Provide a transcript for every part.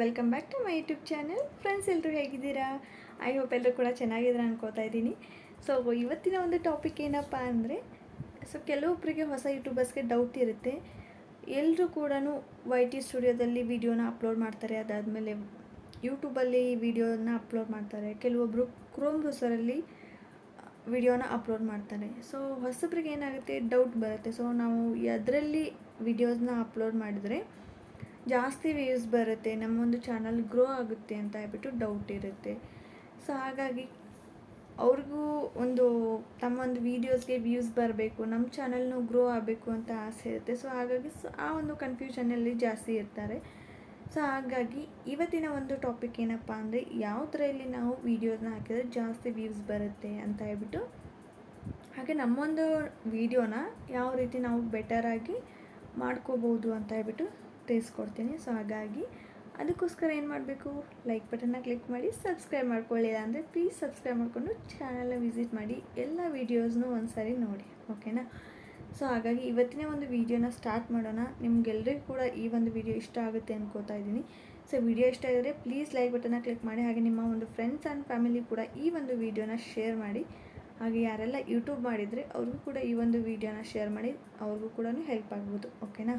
Welcome back to my YouTube channel friends ಎಲ್ಲರೂ ಹೇಗಿದ್ದೀರಾ? I hope ಎಲ್ಲರೂ ಕೂಡ ಚೆನ್ನಾಗಿದ್ದೀರಾ ಅನ್ಕೋತಾ ಇದ್ದೀನಿ. ಸೊ ಇವತ್ತಿನ ಒಂದು ಟಾಪಿಕ್ ಏನಪ್ಪ ಅಂದರೆ ಸೊ ಕೆಲವೊಬ್ಬರಿಗೆ ಹೊಸ ಯೂಟ್ಯೂಬರ್ಸ್ಗೆ ಡೌಟ್ ಇರುತ್ತೆ. ಎಲ್ಲರೂ ಕೂಡ ವೈ ಟಿ ಸ್ಟುಡಿಯೋದಲ್ಲಿ ವಿಡಿಯೋನ ಅಪ್ಲೋಡ್ ಮಾಡ್ತಾರೆ. ಅದಾದಮೇಲೆ ಯೂಟ್ಯೂಬಲ್ಲಿ ವಿಡಿಯೋನ ಅಪ್ಲೋಡ್ ಮಾಡ್ತಾರೆ. ಕೆಲವೊಬ್ಬರು ಕ್ರೋಮ್ ಬ್ರೌಸರಲ್ಲಿ ವಿಡಿಯೋನ ಅಪ್ಲೋಡ್ ಮಾಡ್ತಾರೆ. ಸೊ ಹೊಸಬ್ರಿಗೆ ಏನಾಗುತ್ತೆ? ಡೌಟ್ ಬರುತ್ತೆ. ಸೊ ನಾವು ಅದರಲ್ಲಿ ವಿಡಿಯೋಸ್ನ ಅಪ್ಲೋಡ್ ಮಾಡಿದರೆ ಜಾಸ್ತಿ ವ್ಯೂಸ್ ಬರುತ್ತೆ, ನಮ್ಮೊಂದು ಚಾನಲ್ ಗ್ರೋ ಆಗುತ್ತೆ ಅಂತ ಹೇಳ್ಬಿಟ್ಟು ಡೌಟ್ ಇರುತ್ತೆ. ಸೊ ಹಾಗಾಗಿ ಅವ್ರಿಗೂ ಒಂದು ತಮ್ಮ ಒಂದು ವೀಡಿಯೋಸ್ಗೆ ವ್ಯೂಸ್ ಬರಬೇಕು ನಮ್ಮ ಚಾನಲ್ನು ಗ್ರೋ ಆಗಬೇಕು ಅಂತ ಆಸೆ ಇರುತ್ತೆ. ಸೊ ಹಾಗಾಗಿ ಸೊ, ಆ ಒಂದು ಕನ್ಫ್ಯೂಷನಲ್ಲಿ ಜಾಸ್ತಿ ಇರ್ತಾರೆ. ಸೊ ಹಾಗಾಗಿ ಇವತ್ತಿನ ಒಂದು ಟಾಪಿಕ್ ಏನಪ್ಪ ಅಂದರೆ, ಯಾವ ಥರಲ್ಲಿ ನಾವು ವೀಡಿಯೋಸ್ನ ಹಾಕಿದ್ರೆ ಜಾಸ್ತಿ ವ್ಯೂಸ್ ಬರುತ್ತೆ ಅಂತ ಹೇಳ್ಬಿಟ್ಟು, ಹಾಗೆ ನಮ್ಮೊಂದು ವೀಡಿಯೋನ ಯಾವ ರೀತಿ ನಾವು ಬೆಟರಾಗಿ ಮಾಡ್ಕೋಬೋದು ಅಂತ ಹೇಳ್ಬಿಟ್ಟು ತಿಳಿಸ್ಕೊಡ್ತೀನಿ ಸೊ ಹಾಗಾಗಿ ಅದಕ್ಕೋಸ್ಕರ ಏನು ಮಾಡಬೇಕು? ಲೈಕ್ ಬಟನ್ನ ಕ್ಲಿಕ್ ಮಾಡಿ ಸಬ್ಸ್ಕ್ರೈಬ್ ಮಾಡ್ಕೊಳ್ಳಿಲ್ಲ ಅಂದರೆ ಪ್ಲೀಸ್ ಸಬ್ಸ್ಕ್ರೈಬ್ ಮಾಡಿಕೊಂಡು ಚಾನಲ್ನ ವಿಸಿಟ್ ಮಾಡಿ. ಎಲ್ಲ ವೀಡಿಯೋಸ್ನೂ ಒಂದು ಸಾರಿ ನೋಡಿ. ಓಕೆನಾ ಸೊ ಹಾಗಾಗಿ ಇವತ್ತಿನ ಒಂದು ವೀಡಿಯೋನ ಸ್ಟಾರ್ಟ್ ಮಾಡೋಣ. ನಿಮ್ಗೆಲ್ಲರಿಗೂ ಕೂಡ ಈ ಒಂದು ವಿಡಿಯೋ ಇಷ್ಟ ಆಗುತ್ತೆ ಅನ್ಕೋತಾ ಇದ್ದೀನಿ. ಸೊ ವಿಡಿಯೋ ಇಷ್ಟ ಆಗಿದ್ರೆ ಪ್ಲೀಸ್ ಲೈಕ್ ಬಟನ್ನ ಕ್ಲಿಕ್ ಮಾಡಿ. ಹಾಗೆ ನಿಮ್ಮ ಒಂದು ಫ್ರೆಂಡ್ಸ್ ಆ್ಯಂಡ್ ಫ್ಯಾಮಿಲಿ ಕೂಡ ಈ ಒಂದು ವಿಡಿಯೋನ ಶೇರ್ ಮಾಡಿ. ಹಾಗೆ ಯಾರೆಲ್ಲ ಯೂಟ್ಯೂಬ್ ಮಾಡಿದರೆ ಅವ್ರಿಗೂ ಕೂಡ ಈ ಒಂದು ವಿಡಿಯೋನ ಶೇರ್ ಮಾಡಿ. ಅವ್ರಿಗೂ ಕೂಡ ಹೆಲ್ಪ್ ಆಗ್ಬೋದು. ಓಕೆನಾ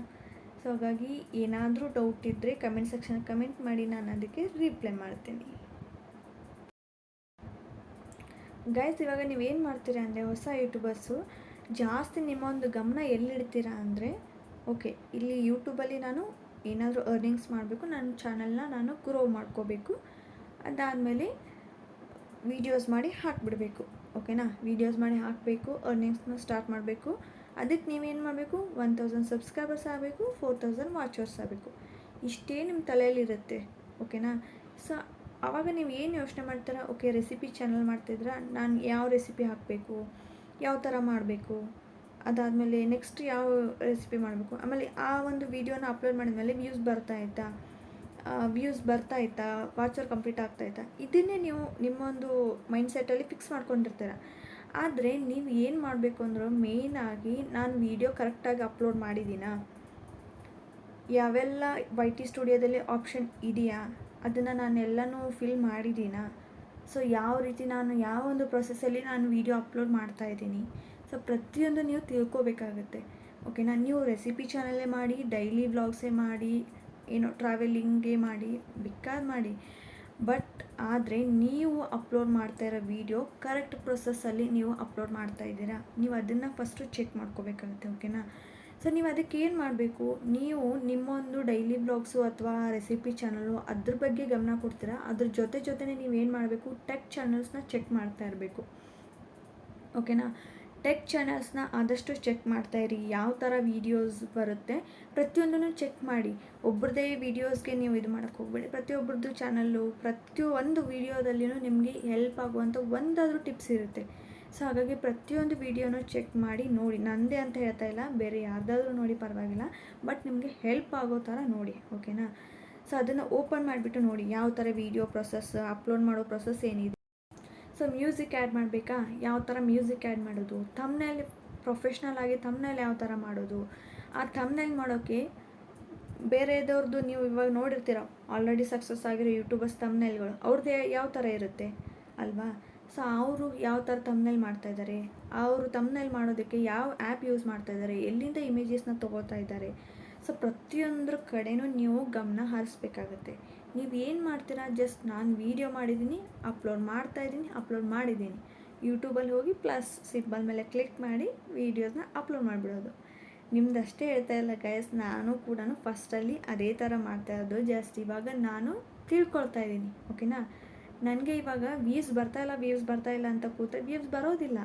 ಸೊ ಹಾಗಾಗಿ ಏನಾದರೂ ಡೌಟ್ ಇದ್ದರೆ ಕಮೆಂಟ್ ಸೆಕ್ಷನ್ ಕಮೆಂಟ್ ಮಾಡಿ, ನಾನು ಅದಕ್ಕೆ ರಿಪ್ಲೈ ಮಾಡ್ತೀನಿ. ಗೈಸ್ ಇವಾಗ ನೀವೇನು ಮಾಡ್ತೀರಾ ಅಂದರೆ ಹೊಸ ಯೂಟ್ಯೂಬರ್ಸು ಜಾಸ್ತಿ ನಿಮ್ಮ ಒಂದು ಗಮನ ಎಲ್ಲಿಡ್ತೀರಾ ಅಂದರೆ ಓಕೆ ಇಲ್ಲಿ ಯೂಟ್ಯೂಬಲ್ಲಿ ನಾನು ಏನಾದರೂ ಅರ್ನಿಂಗ್ಸ್ ಮಾಡಬೇಕು ನನ್ನ ಚಾನಲ್ನ ನಾನು ಗ್ರೋ ಮಾಡ್ಕೋಬೇಕು, ಅದಾದಮೇಲೆ ವೀಡಿಯೋಸ್ ಮಾಡಿ ಹಾಕಿಬಿಡಬೇಕು ಓಕೆನಾ ವೀಡಿಯೋಸ್ ಮಾಡಿ ಹಾಕಬೇಕು ಅರ್ನಿಂಗ್ಸ್ನ ಸ್ಟಾರ್ಟ್ ಮಾಡಬೇಕು ಅದಕ್ಕೆ ನೀವೇನು ಮಾಡಬೇಕು? ಒನ್ ತೌಸಂಡ್ ಸಬ್ಸ್ಕ್ರೈಬರ್ಸ್ ಆಗಬೇಕು ಫೋರ್ ತೌಸಂಡ್ ವಾಚರ್ಸ್ ಆಗಬೇಕು. ಇಷ್ಟೇ ನಿಮ್ಮ ತಲೆಯಲ್ಲಿರುತ್ತೆ ಓಕೆನಾ ಸೊ ಆವಾಗ ನೀವು ಏನು ಯೋಚನೆ ಮಾಡ್ತೀರಾ? ಓಕೆ ರೆಸಿಪಿ ಚಾನಲ್ ಮಾಡ್ತಿದ್ರ, ನಾನು ಯಾವ ರೆಸಿಪಿ ಹಾಕಬೇಕು? ಯಾವ ಥರ ಮಾಡಬೇಕು? ಅದಾದಮೇಲೆ ನೆಕ್ಸ್ಟ್ ಯಾವ ರೆಸಿಪಿ ಮಾಡಬೇಕು? ಆಮೇಲೆ ಆ ಒಂದು ವೀಡಿಯೋನ ಅಪ್ಲೋಡ್ ಮಾಡಿದ್ಮೇಲೆ ವ್ಯೂಸ್ ಬರ್ತಾ ಇತ್ತಾ? ವ್ಯೂಸ್ ಬರ್ತಾ ಇತ್ತಾ? ವಾಚರ್ ಕಂಪ್ಲೀಟ್ ಆಗ್ತಾ ಇತ್ತಾ? ಇದನ್ನೇ ನೀವು ನಿಮ್ಮೊಂದು ಮೈಂಡ್ಸೆಟ್ಟಲ್ಲಿ ಫಿಕ್ಸ್ ಮಾಡ್ಕೊಂಡಿರ್ತೀರ. ಆದರೆ ನೀವು ಏನು ಮಾಡಬೇಕು ಅಂದ್ರೆ ಮೇಯ್ನಾಗಿ ನಾನು ವೀಡಿಯೋ ಕರೆಕ್ಟಾಗಿ ಅಪ್ಲೋಡ್ ಮಾಡಿದ್ದೀನಾ? ಯಾವೆಲ್ಲ ವೈ ಟಿ ಸ್ಟುಡಿಯೋದಲ್ಲಿ ಆಪ್ಷನ್ ಇದೆಯಾ? ಅದನ್ನು ನಾನು ಎಲ್ಲನೂ ಫಿಲ್ ಮಾಡಿದ್ದೀನಾ? ಸೊ ಯಾವ ರೀತಿ ನಾನು ಯಾವ ಒಂದು ಪ್ರೊಸೆಸಲ್ಲಿ ನಾನು ವೀಡಿಯೋ ಅಪ್ಲೋಡ್ ಮಾಡ್ತಾ ಇದ್ದೀನಿ? ಸೊ ಪ್ರತಿಯೊಂದು ನೀವು ತಿಳ್ಕೊಬೇಕಾಗತ್ತೆ. ಓಕೆನಾ ನೀವು ರೆಸಿಪಿ ಚಾನಲ್ಲೇ ಮಾಡಿ ಡೈಲಿ ವ್ಲಾಗ್ಸೇ ಮಾಡಿ, ಏನೋ ಟ್ರಾವೆಲಿಂಗೇ ಮಾಡಿ, ಬೇಕಾದ ಮಾಡಿ. ಬಟ್ ಆದರೆ ನೀವು ಅಪ್ಲೋಡ್ ಮಾಡ್ತಾ ಇರೋ ವೀಡಿಯೋ ಕರೆಕ್ಟ್ ಪ್ರೊಸೆಸ್ಸಲ್ಲಿ ನೀವು ಅಪ್ಲೋಡ್ ಮಾಡ್ತಾ ಇದ್ದೀರಾ. ನೀವು ಅದನ್ನು ಫಸ್ಟು ಚೆಕ್ ಮಾಡ್ಕೋಬೇಕಾಗುತ್ತೆ ಓಕೆನಾ ಸೊ ನೀವು ಅದಕ್ಕೆ ಏನು ಮಾಡಬೇಕು? ನೀವು ನಿಮ್ಮೊಂದು ಡೈಲಿ ಬ್ಲಾಗ್ಸು ಅಥವಾ ರೆಸಿಪಿ ಚಾನಲು ಅದ್ರ ಬಗ್ಗೆ ಗಮನ ಕೊಡ್ತೀರಾ? ಅದ್ರ ಜೊತೆ ಜೊತೆನೇ ನೀವೇನು ಮಾಡಬೇಕು? ಟೆಕ್ ಚಾನಲ್ಸ್ನ ಚೆಕ್ ಮಾಡ್ತಾ ಇರಬೇಕು. ಓಕೆನಾ ಟೆಕ್ ಚಾನಲ್ಸ್ನ ಆದಷ್ಟು ಚೆಕ್ ಮಾಡ್ತಾ ಇರಿ. ಯಾವ ಥರ ವೀಡಿಯೋಸ್ ಬರುತ್ತೆ ಪ್ರತಿಯೊಂದನ್ನು ಚೆಕ್ ಮಾಡಿ. ಒಬ್ರದೇ ವೀಡಿಯೋಸ್ಗೆ ನೀವು ಇದು ಮಾಡೋಕ್ಕೆ ಹೋಗ್ಬೇಡಿ. ಪ್ರತಿಯೊಬ್ಬರದ್ದು ಚಾನಲ್ಲು ಪ್ರತಿಯೊಂದು ವೀಡಿಯೋದಲ್ಲಿಯೂ ನಿಮಗೆ ಹೆಲ್ಪ್ ಆಗುವಂಥ ಒಂದಾದರೂ ಟಿಪ್ಸ್ ಇರುತ್ತೆ. ಸೊ ಹಾಗಾಗಿ ಪ್ರತಿಯೊಂದು ವೀಡಿಯೋನೂ ಚೆಕ್ ಮಾಡಿ, ನೋಡಿ. ನಂದೇ ಅಂತ ಹೇಳ್ತಾ ಇಲ್ಲ. ಬೇರೆ ಯಾರ್ದಾದ್ರೂ ನೋಡಿ ಪರವಾಗಿಲ್ಲ. ಬಟ್ ನಿಮಗೆ ಹೆಲ್ಪ್ ಆಗೋ ಥರ ನೋಡಿ ಓಕೆನಾ ಸೊ ಅದನ್ನು ಓಪನ್ ಮಾಡಿಬಿಟ್ಟು ನೋಡಿ. ಯಾವ ಥರ ವೀಡಿಯೋ ಪ್ರೊಸೆಸ್ ಅಪ್ಲೋಡ್ ಮಾಡೋ ಪ್ರೊಸೆಸ್ ಏನಿದೆ? ಸೊ ಮ್ಯೂಸಿಕ್ ಆ್ಯಡ್ ಮಾಡಬೇಕಾ? ಯಾವ ಥರ ಮ್ಯೂಸಿಕ್ ಆ್ಯಡ್ ಮಾಡೋದು? ತಮ್ಮನೇಲಿ ಪ್ರೊಫೆಷ್ನಲ್ ಆಗಿ ತಮ್ಮನೇಲಿ ಯಾವ ಥರ ಮಾಡೋದು? ಆ ತಮ್ನಲ್ಲಿ ಮಾಡೋಕ್ಕೆ ಬೇರೆದವ್ರದ್ದು ನೀವು ಇವಾಗ ನೋಡಿರ್ತೀರ ಆಲ್ರೆಡಿ ಸಕ್ಸಸ್ ಆಗಿರೋ ಯೂಟ್ಯೂಬರ್ಸ್ ತಮ್ಮನೇಲ್ಗಳು ಅವ್ರದ್ದು ಯಾವ ಥರ ಇರುತ್ತೆ ಅಲ್ವಾ? ಸೊ ಅವರು ಯಾವ ಥರ ಮಾಡ್ತಾ ಮಾಡ್ತಾಯಿದ್ದಾರೆ ಅವರು ತಮ್ಮನೇಲಿ ಮಾಡೋದಕ್ಕೆ ಯಾವ ಆ್ಯಪ್ ಯೂಸ್ ಮಾಡ್ತಾಯಿದ್ದಾರೆ ಎಲ್ಲಿಂದ ಇಮೇಜಸ್ನ ತೊಗೋತಾ ಇದ್ದಾರೆ ಸೊ ಪ್ರತಿಯೊಂದ್ರ ಕಡೆನೂ ನೀವು ಗಮನ ಹರಿಸ್ಬೇಕಾಗತ್ತೆ. ನೀವು ಏನು ಮಾಡ್ತೀರಾ? ಜಸ್ಟ್ ನಾನು ವೀಡಿಯೋ ಮಾಡಿದ್ದೀನಿ ಅಪ್ಲೋಡ್ ಮಾಡ್ತಾ ಇದ್ದೀನಿ ಅಪ್ಲೋಡ್ ಮಾಡಿದ್ದೀನಿ ಯೂಟ್ಯೂಬಲ್ಲಿ ಹೋಗಿ ಪ್ಲಸ್ ಸಿಂಬಲ್ ಮೇಲೆ ಕ್ಲಿಕ್ ಮಾಡಿ ವೀಡಿಯೋಸ್ನ ಅಪ್ಲೋಡ್ ಮಾಡಿಬಿಡೋದು. ನಿಮ್ದಷ್ಟೇ ಹೇಳ್ತಾ ಇಲ್ಲ ಗೈಸ್ ನಾನು ಕೂಡ ಫಸ್ಟಲ್ಲಿ ಅದೇ ಥರ ಮಾಡ್ತಾ ಇರೋದು. ಜಸ್ಟ್ ಇವಾಗ ನಾನು ತಿಳ್ಕೊಳ್ತಾ ಇದ್ದೀನಿ ಓಕೆನಾ ನನಗೆ ಇವಾಗ ವ್ಯೂಸ್ ಬರ್ತಾ ಇಲ್ಲ ವ್ಯೂಸ್ ಬರ್ತಾ ಇಲ್ಲ ಅಂತ ಕೂತ್ರೆ ವ್ಯೂಸ್ ಬರೋದಿಲ್ಲ.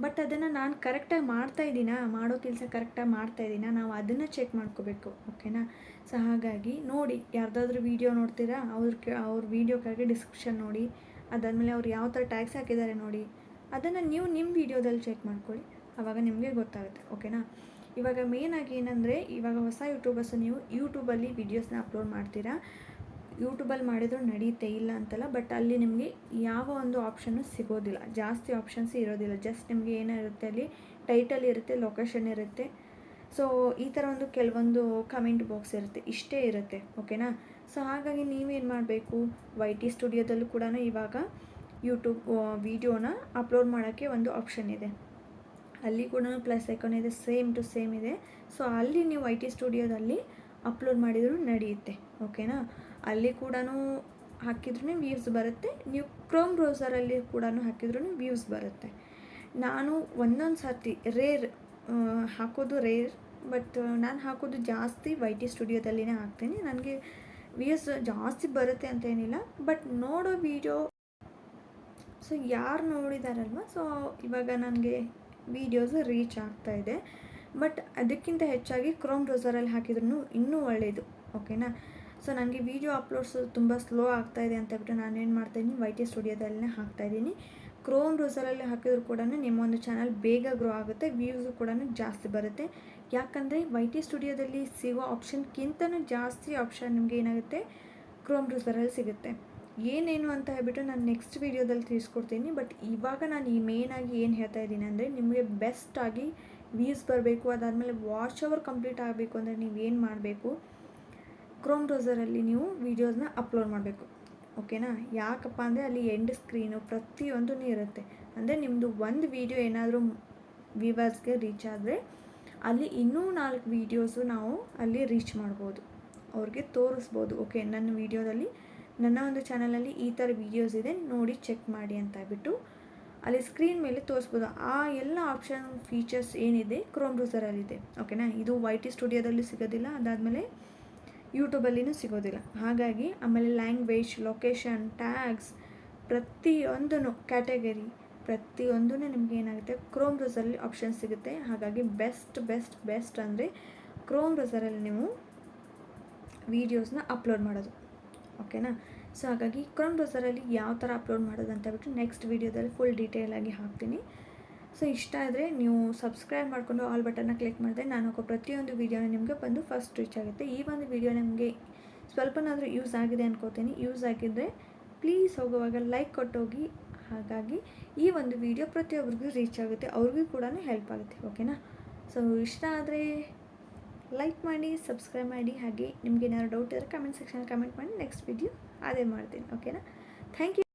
ಬಟ್ ಅದನ್ನು ನಾನು ಕರೆಕ್ಟಾಗಿ ಮಾಡ್ತಾ ಇದ್ದೀನಾ? ಮಾಡೋ ಕೆಲಸ ಕರೆಕ್ಟಾಗಿ ಮಾಡ್ತಾ ಇದ್ದೀನಾ? ನಾವು ಅದನ್ನು ಚೆಕ್ ಮಾಡ್ಕೋಬೇಕು ಓಕೆನಾ ಸೊ ಹಾಗಾಗಿ ನೋಡಿ, ಯಾರ್ದಾದ್ರೂ ವೀಡಿಯೋ ನೋಡ್ತೀರಾ? ಅವ್ರ ಅವ್ರ ವೀಡಿಯೋ ಕೆಳಗೆ ಡಿಸ್ಕ್ರಿಪ್ಷನ್ ನೋಡಿ. ಅದಾದಮೇಲೆ ಅವ್ರು ಯಾವ ಥರ ಟ್ಯಾಕ್ಸ್ ಹಾಕಿದ್ದಾರೆ ನೋಡಿ. ಅದನ್ನು ನೀವು ನಿಮ್ಮ ವೀಡಿಯೋದಲ್ಲಿ ಚೆಕ್ ಮಾಡ್ಕೊಳ್ಳಿ. ಆವಾಗ ನಿಮಗೆ ಗೊತ್ತಾಗುತ್ತೆ ಓಕೆನಾ ಇವಾಗ ಮೇನಾಗಿ ಏನಂದರೆ, ಇವಾಗ ಹೊಸ ಯೂಟ್ಯೂಬರ್ಸು ನೀವು ಯೂಟ್ಯೂಬಲ್ಲಿ ವೀಡಿಯೋಸ್ನ ಅಪ್ಲೋಡ್ ಮಾಡ್ತೀರಾ? ಯೂಟ್ಯೂಬಲ್ಲಿ ಮಾಡಿದ್ರು ನಡೆಯುತ್ತೆ ಇಲ್ಲ ಅಂತಲ್ಲ, ಬಟ್ ಅಲ್ಲಿ ನಿಮಗೆ ಯಾವ ಒಂದು ಆಪ್ಷನ್ನು ಸಿಗೋದಿಲ್ಲ. ಜಾಸ್ತಿ ಆಪ್ಷನ್ಸ್ ಇರೋದಿಲ್ಲ. ಜಸ್ಟ್ ನಿಮಗೆ ಏನಿರುತ್ತೆ ಅಲ್ಲಿ ಟೈಟಲ್ ಇರುತ್ತೆ ಲೊಕೇಶನ್ ಇರುತ್ತೆ. ಸೊ ಈ ಥರ ಒಂದು ಕೆಲವೊಂದು ಕಮೆಂಟ್ ಬಾಕ್ಸ್ ಇರುತ್ತೆ. ಇಷ್ಟೇ ಇರುತ್ತೆ ಓಕೆನಾ ಸೊ ಹಾಗಾಗಿ ನೀವೇನು ಮಾಡಬೇಕು? ವೈ ಟಿ ಸ್ಟುಡಿಯೋದಲ್ಲೂ ಕೂಡ ಇವಾಗ ಯೂಟ್ಯೂಬ್ ವೀಡಿಯೋನ ಅಪ್ಲೋಡ್ ಮಾಡೋಕ್ಕೆ ಒಂದು ಆಪ್ಷನ್ ಇದೆ. ಅಲ್ಲಿ ಕೂಡ ಪ್ಲಸ್ ಐಕಾನ್ ಇದೆ ಸೇಮ್ ಟು ಸೇಮ್ ಇದೆ. ಸೊ ಅಲ್ಲಿ ನೀವು ಐ ಟಿ ಸ್ಟುಡಿಯೋದಲ್ಲಿ ಅಪ್ಲೋಡ್ ಮಾಡಿದರೂ ನಡೆಯುತ್ತೆ ಓಕೆನಾ ಅಲ್ಲಿ ಕೂಡ ಹಾಕಿದ್ರೂ ವ್ಯೂಸ್ ಬರುತ್ತೆ. ನೀವು ಕ್ರೋಮ್ ಬ್ರೌಸರಲ್ಲಿ ಕೂಡ ಹಾಕಿದ್ರೂ ವ್ಯೂಸ್ ಬರುತ್ತೆ. ನಾನು ಒಂದೊಂದು ಸರ್ತಿ ರೇರ್ ಹಾಕೋದು ರೇರ್ ಬಟ್ ನಾನು ಹಾಕೋದು ಜಾಸ್ತಿ ವೈ ಟಿ ಸ್ಟುಡಿಯೋದಲ್ಲಿನೇ ಹಾಕ್ತೀನಿ. ನನಗೆ ವ್ಯೂಸ್ ಜಾಸ್ತಿ ಬರುತ್ತೆ ಅಂತ ಏನಿಲ್ಲ ಬಟ್ ನೋಡೋ ವೀಡಿಯೋ ಸೊ ಯಾರು ನೋಡಿದಾರಲ್ವ? ಸೊ ಇವಾಗ ನನಗೆ ವೀಡಿಯೋಸ್ ರೀಚ್ ಆಗ್ತಾ ಇದೆ. ಬಟ್ ಅದಕ್ಕಿಂತ ಹೆಚ್ಚಾಗಿ ಕ್ರೋಮ್ ಬ್ರೌಸರಲ್ಲಿ ಹಾಕಿದ್ರೂ ಇನ್ನೂ ಒಳ್ಳೆಯದು ಓಕೆನಾ ಸೊ ನನಗೆ ವೀಡಿಯೋ ಅಪ್ಲೋಡ್ಸ್ ತುಂಬ ಸ್ಲೋ ಆಗ್ತಾ ಇದೆ ಅಂತ ಹೇಳ್ಬಿಟ್ಟು ಏನು ಮಾಡ್ತಾಯಿದ್ದೀನಿ ವೈ ಟಿ ಸ್ಟುಡಿಯೋದಲ್ಲೇ ಹಾಕ್ತಾಯಿದ್ದೀನಿ ಕ್ರೋಮ್ ಬ್ರೌಸರಲ್ಲಿ ಹಾಕಿದ್ರು ಕೂಡ ನಿಮ್ಮ ಒಂದು ಚಾನಲ್ ಬೇಗ ಗ್ರೋ ಆಗುತ್ತೆ ವ್ಯೂಸು ಕೂಡ ಜಾಸ್ತಿ ಬರುತ್ತೆ. ಯಾಕಂದರೆ ವೈ ಟಿ ಸ್ಟುಡಿಯೋದಲ್ಲಿ ಸಿಗೋ ಆಪ್ಷನ್ಗಿಂತನೂ ಜಾಸ್ತಿ ಆಪ್ಷನ್ ನಿಮಗೆ ಏನಾಗುತ್ತೆ? ಕ್ರೋಮ್ ಬ್ರೌಸರಲ್ಲಿ ಸಿಗುತ್ತೆ. ಏನೇನು ಅಂತ ಹೇಳ್ಬಿಟ್ಟು ನಾನು ನೆಕ್ಸ್ಟ್ ವೀಡಿಯೋದಲ್ಲಿ ತಿಳಿಸ್ಕೊಡ್ತೀನಿ. ಬಟ್ ಇವಾಗ ನಾನು ಈ ಮೇಯ್ನಾಗಿ ಏನು ಹೇಳ್ತಾ ಇದ್ದೀನಿ ಅಂದರೆ ನಿಮಗೆ ಬೆಸ್ಟಾಗಿ ವ್ಯೂಸ್ ಬರಬೇಕು, ಅದಾದಮೇಲೆ ವಾಚ್ ಅವರ್ ಕಂಪ್ಲೀಟ್ ಆಗಬೇಕು ಅಂದರೆ ನೀವು ಏನು ಮಾಡಬೇಕು? ಕ್ರೋಮ್ ಬ್ರೌಸರಲ್ಲಿ ನೀವು ವೀಡಿಯೋಸ್ನ ಅಪ್ಲೋಡ್ ಮಾಡಬೇಕು. ಓಕೆನಾ ಯಾಕಪ್ಪ ಅಂದರೆ ಅಲ್ಲಿ ಎಂಡ್ ಸ್ಕ್ರೀನು ಪ್ರತಿಯೊಂದೂ ಇರುತ್ತೆ. ಅಂದರೆ ನಿಮ್ಮದು ಒಂದು ವೀಡಿಯೋ ಏನಾದರೂ ವ್ಯೂವರ್ಸ್ಗೆ ರೀಚ್ ಆದರೆ ಅಲ್ಲಿ ಇನ್ನೂ ನಾಲ್ಕು ವೀಡಿಯೋಸು ನಾವು ಅಲ್ಲಿ ರೀಚ್ ಮಾಡ್ಬೋದು. ಅವ್ರಿಗೆ ತೋರಿಸ್ಬೋದು. ಓಕೆ ನನ್ನ ವೀಡಿಯೋದಲ್ಲಿ ನನ್ನ ಒಂದು ಚಾನಲಲ್ಲಿ ಈ ಥರ ವೀಡಿಯೋಸ್ ಇದೆ, ನೋಡಿ ಚೆಕ್ ಮಾಡಿ ಅಂತ ಬಿಟ್ಟು ಅಲ್ಲಿ ಸ್ಕ್ರೀನ್ ಮೇಲೆ ತೋರಿಸ್ಬೋದು. ಆ ಎಲ್ಲ ಆಪ್ಷನ್ ಫೀಚರ್ಸ್ ಏನಿದೆ ಕ್ರೋಮ್ ಬ್ರೌಸರಲ್ಲಿದೆ ಓಕೆನಾ ಇದು ವೈ ಟಿ ಸ್ಟುಡಿಯೋದಲ್ಲಿ ಸಿಗೋದಿಲ್ಲ. ಅದಾದಮೇಲೆ ಯೂಟ್ಯೂಬಲ್ಲಿನೂ ಸಿಗೋದಿಲ್ಲ. ಹಾಗಾಗಿ ಆಮೇಲೆ ಲ್ಯಾಂಗ್ವೇಜ್ ಲೊಕೇಶನ್ ಟ್ಯಾಗ್ಸ್ ಪ್ರತಿಯೊಂದೂ ಕ್ಯಾಟಗರಿ ಪ್ರತಿಯೊಂದೂ ನಿಮಗೆ ಏನಾಗುತ್ತೆ? ಕ್ರೋಮ್ ಬ್ರೌಸರಲ್ಲಿ ಆಪ್ಷನ್ ಸಿಗುತ್ತೆ. ಹಾಗಾಗಿ ಬೆಸ್ಟ್ ಬೆಸ್ಟ್ ಬೆಸ್ಟ್ ಅಂದರೆ ಕ್ರೋಮ್ ಬ್ರೌಸರಲ್ಲಿ ನೀವು ವೀಡಿಯೋಸ್ನ ಅಪ್ಲೋಡ್ ಮಾಡೋದು. ಓಕೆನಾ ಸೊ ಹಾಗಾಗಿ ಕ್ರೋಮ್ ಬ್ರೌಸರಲ್ಲಿ ಯಾವ ಥರ ಅಪ್ಲೋಡ್ ಮಾಡೋದು ಅಂತ ಹೇಳ್ಬಿಟ್ಟು ನೆಕ್ಸ್ಟ್ ವೀಡಿಯೋದಲ್ಲಿ ಫುಲ್ ಡೀಟೇಲಾಗಿ ಹಾಕ್ತೀನಿ. ಸೊ ಇಷ್ಟ ಆದರೆ ನೀವು ಸಬ್ಸ್ಕ್ರೈಬ್ ಮಾಡಿಕೊಂಡು ಆಲ್ ಬಟನ್ನ ಕ್ಲಿಕ್ ಮಾಡಿದ್ರೆ ನಾನು ಹಾಕೋ ಪ್ರತಿಯೊಂದು ವೀಡಿಯೋನ ನಿಮಗೆ ಬಂದು ಫಸ್ಟ್ ರೀಚ್ ಆಗುತ್ತೆ. ಈ ಒಂದು ವೀಡಿಯೋ ನಿಮಗೆ ಸ್ವಲ್ಪನಾದರೂ ಯೂಸ್ ಆಗಿದೆ ಅನ್ಕೋತೀನಿ. ಯೂಸ್ ಆಗಿದ್ದರೆ ಪ್ಲೀಸ್ ಹೋಗುವಾಗ ಲೈಕ್ ಕೊಟ್ಟೋಗಿ. ಹಾಗಾಗಿ ಈ ಒಂದು ವಿಡಿಯೋ ಪ್ರತಿಯೊಬ್ಬರಿಗೂ ರೀಚ್ ಆಗುತ್ತೆ. ಅವ್ರಿಗೂ ಕೂಡ ಹೆಲ್ಪ್ ಆಗುತ್ತೆ. ಓಕೆನಾ? ಸೊ ಇಷ್ಟ ಆದರೆ ಲೈಕ್ ಮಾಡಿ, ಸಬ್ಸ್ಕ್ರೈಬ್ ಮಾಡಿ. ಹಾಗೆ ನಿಮ್ಗೆ ಏನಾದ್ರು ಡೌಟ್ ಇದ್ದರೆ ಕಮೆಂಟ್ ಸೆಕ್ಷನ್ ಕಮೆಂಟ್ ಮಾಡಿ. ನೆಕ್ಸ್ಟ್ ವಿಡಿಯೋ ಅದೇ ಮಾಡ್ತೀನಿ. ಓಕೆನಾ? Thank you.